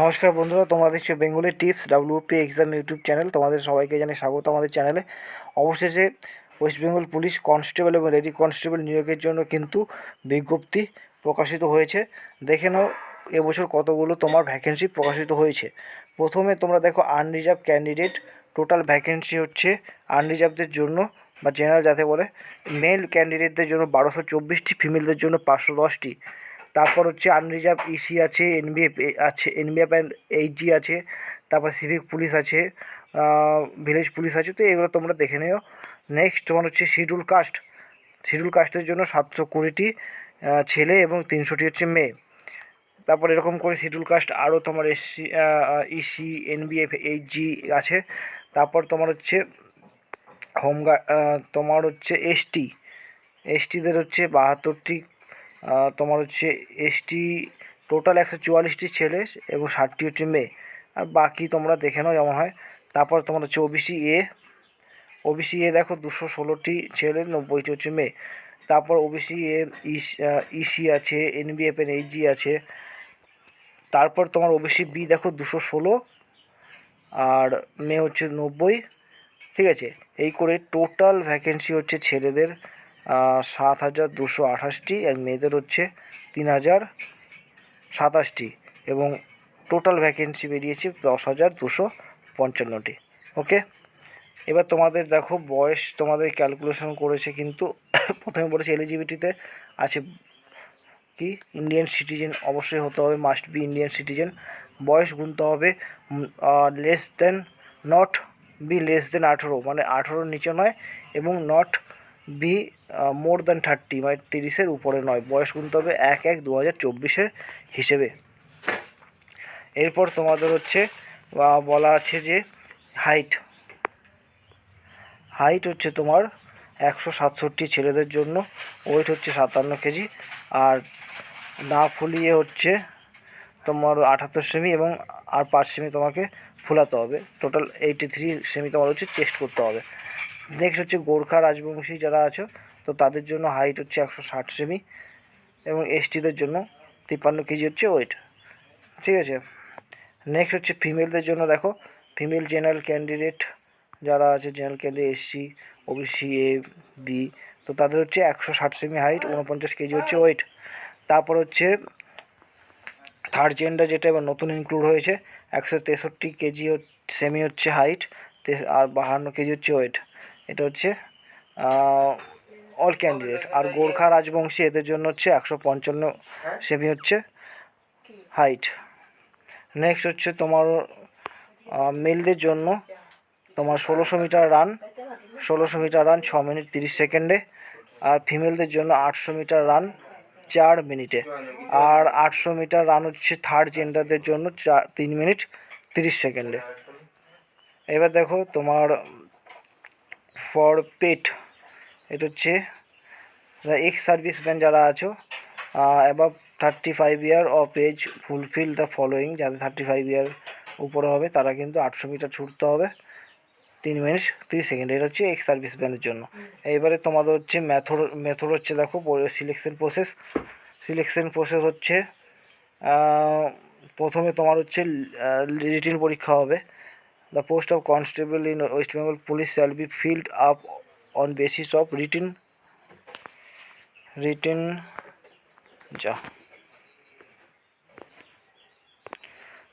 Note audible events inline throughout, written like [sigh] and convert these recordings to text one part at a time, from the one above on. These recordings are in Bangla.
নমস্কার বন্ধুরা, তোমরা দেখছ Bengali tips WP exam YouTube channel. তোমাদের সবাইকে জানাই স্বাগত আমাদের চ্যানেলে। অবশেষে ওয়েস্ট বেঙ্গল পুলিশ কনস্টেবল এবং লেডি কনস্টেবল নিয়োগের জন্য কিন্তু বিজ্ঞপ্তি প্রকাশিত হয়েছে। দেখে নাও, এবছর কতগুলো তোমার ভ্যাকেন্সি প্রকাশিত হয়েছে। প্রথমে তোমরা দেখো আনরিজার্ভ ক্যান্ডিডেট টোটাল ভ্যাকেন্সি হচ্ছে আনরিজার্ভদের জন্য বা জেনারেল যাতে বলে মেল ক্যান্ডিডেটদের জন্য বারোশো চব্বিশটি ফিমেলদের জন্য পাঁচশো দশটি। তারপর হচ্ছে আনরিজার্ভ ইসি আছে এনবিএফ আছে এনবিএফ অ্যান্ড এইচজি আছে, তারপর সিভিক পুলিশ আছে ভিলেজ পুলিশ আছে, তো এগুলো তোমরা দেখে নিও। নেক্সট তোমার হচ্ছে শিডিউল কাস্ট শিডিউল কাস্টের জন্য সাতশো কুড়িটি ছেলে এবং তিনশোটি হচ্ছে মেয়ে। তারপর এরকম করে শিডিউল কাস্ট আরও তোমার এসসি ইসি এনবিএফ এইচজি আছে। তারপর তোমার হচ্ছে হোমগার্ড তোমার হচ্ছে এসটি এসটিদের হচ্ছে বাহাত্তরটি তোমার হচ্ছে এসটি টোটাল একশো চুয়াল্লিশটি ছেলে এবং ষাটটি হচ্ছে মেয়ে। আর বাকি তোমরা দেখে নাও যেমন হয়। তারপর তোমার হচ্ছে ওবিসি এ ওবিসি এ দেখো দুশো ষোলোটি ছেলে, নব্বইটি হচ্ছে মেয়ে। তারপর ওবিসি এ ইসি আছে এনবিএফ এন এইচজি আছে। তারপর তোমার ওবিসি বি দেখো দুশো ষোলো। আর মেয়ে হচ্ছে নব্বই। ঠিক আছে? এই করে টোটাল ভ্যাকেন্সি হচ্ছে ছেলেদের। সাত হাজার দুশো আঠাশটি আর মেয়েদের হচ্ছে তিন হাজার সাতাশটি এবং টোটাল ভ্যাকেন্সি বেরিয়েছে দশ হাজার দুশো পঞ্চান্নটি। ওকে এবার তোমাদের দেখো, বয়স তোমাদের ক্যালকুলেশন করেছে কিন্তু [coughs] প্রথমে বলেছে এলিজিবিলিটিতে আছে কি? ইন্ডিয়ান সিটিজেন অবশ্যই হতে হবে মাস্ট বি ইন্ডিয়ান সিটিজেন বয়স গুনতে হবে less than not be less than আঠেরো মানে আঠেরোর নিচে নয় এবং not be more than thirty মানে তিরিশের উপরে নয়। বয়স গুনতে হবে এক এক দু হাজার চব্বিশের হিসেবে। এরপর তোমাদের হচ্ছে বলা আছে যে হাইট হাইট হচ্ছে তোমার একশো সাতষট্টি ছেলেদের জন্য। ওয়েট হচ্ছে সাতান্ন কেজি। আর না ফুলিয়ে হচ্ছে তোমার আঠাত্তর সেমি এবং আর পাঁচ সেমি তোমাকে ফুলাতে হবে। টোটাল এইটি থ্রি সেমি তোমার হচ্ছে চেস্ট করতে হবে। নেক্সট হচ্ছে গোর্খা রাজবংশী যারা আছে, তো তাদের জন্য হাইট হচ্ছে একশো ষাট সেমি এবং এসটিদের জন্য তিপ্পান্ন কেজি হচ্ছে ওয়েট ঠিক আছে? নেক্সট হচ্ছে ফিমেলদের জন্য দেখো ফিমেল জেনারেল ক্যান্ডিডেট যারা আছে general candidate SC OBC A B তো তাদের হচ্ছে একশো ষাট সেমি হাইট উনপঞ্চাশ কেজি হচ্ছে ওয়েট তারপর হচ্ছে থার্ড জেন্ডার যেটা এবার নতুন ইনক্লুড হয়েছে, একশো তেষট্টি কেজি সেমি হচ্ছে হাইট আর বাহান্ন কেজি হচ্ছে ওয়েট এটা হচ্ছে অল ক্যান্ডিডেট আর গোর্খা রাজবংশী এদের জন্য হচ্ছে একশো পঞ্চান্ন সেমি হচ্ছে হাইট নেক্সট হচ্ছে তোমার মেলদের জন্য তোমার ষোলোশো মিটার রান ষোলোশো মিটার রান ছ মিনিট তিরিশ সেকেন্ডে আর ফিমেলদের জন্য আটশো মিটার রান চার মিনিটে আর আটশো মিটার রান হচ্ছে থার্ড জেন্ডারদের জন্য চার তিন মিনিট তিরিশ সেকেন্ডে এবার দেখো তোমার ফর পেট এটা হচ্ছে এক্স সার্ভিসম্যান যারা আছো above thirty five year of age fulfil the following যাদের থার্টি ফাইভ ইয়ার উপরে হবে তারা কিন্তু আটশো মিটার ছুটতে হবে তিন মিনিট তিরিশ সেকেন্ড এটা হচ্ছে এক্স সার্ভিসম্যানের জন্য। এইবারে তোমাদের হচ্ছে মেথড মেথড হচ্ছে দেখো সিলেকশন প্রসেস সিলেকশন প্রসেস হচ্ছে প্রথমে তোমার হচ্ছে রিটিন পরীক্ষা হবে। The post of constable in West Bengal police shall be filled up on basis of written written যা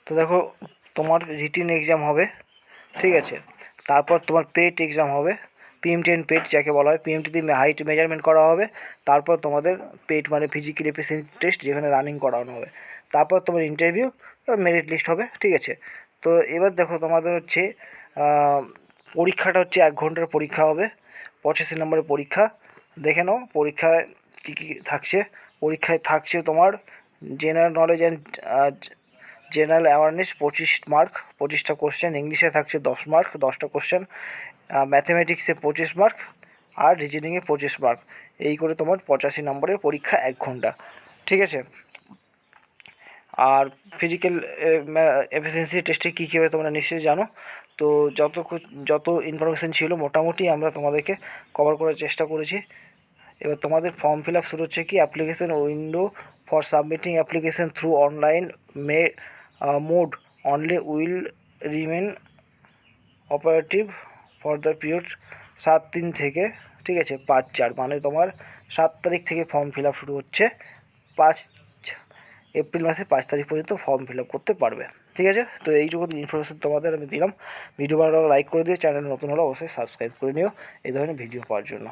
তো দেখো, তোমার রিটিন এক্সাম হবে, ঠিক আছে? তারপর তোমার পেট এক্সাম হবে পিএমটি অ্যান্ড পেট যাকে বলা হয় পিএমটিতে হাইট মেজারমেন্ট করা হবে, তারপর তোমাদের পেট মানে ফিজিক্যাল এফিসিয়েন্সি টেস্ট যেখানে রানিং করানো হবে, তারপর তোমার ইন্টারভিউ মেরিট লিস্ট হবে, ঠিক আছে? তো এবার দেখো তোমাদের হচ্ছে পরীক্ষাটা হচ্ছে এক ঘণ্টার পরীক্ষা হবে, পঁচাশি নম্বরের পরীক্ষা। দেখে নাও পরীক্ষায় কী কী থাকছে। পরীক্ষায় থাকছে তোমার general knowledge and general awareness পঁচিশ মার্ক পঁচিশটা কোশ্চেন ইংলিশে থাকছে দশ মার্ক দশটা কোশ্চেন ম্যাথমেটিক্সে পঁচিশ মার্ক আর রিজনিংয়ে পঁচিশ মার্ক এই করে তোমার পঁচাশি নম্বরের পরীক্ষা এক ঘণ্টা। ঠিক আছে? আর ফিজিক্যাল এফিসিয়েন্সি টেস্টে কী কী হবে তোমরা নিশ্চয়ই জানো। তো যত যত ইনফরমেশান ছিল মোটামুটি আমরা তোমাদেরকে কভার করার চেষ্টা করেছি। এবার তোমাদের ফর্ম ফিল আপ শুরু হচ্ছে কি? Application window for submitting application through online me mode only will remain operative for the period সাত তিন থেকে, ঠিক আছে, পাঁচ চার মানে তোমার সাত তারিখ থেকে ফর্ম ফিল আপ শুরু হচ্ছে। পাঁচ এপ্রিল মাসের পাঁচ তারিখ পর্যন্ত ফর্ম ফিল আপ করতে পারবে। ঠিক আছে? তো এইটুকু ইনফরমেশন তোমাদের আমি দিলাম। ভিডিও ভালো লাইক করে দিও চ্যানেল নতুন হলে অবশ্যই সাবস্ক্রাইব করে নিও। এই ধরনের ভিডিও পাওয়ার জন্য।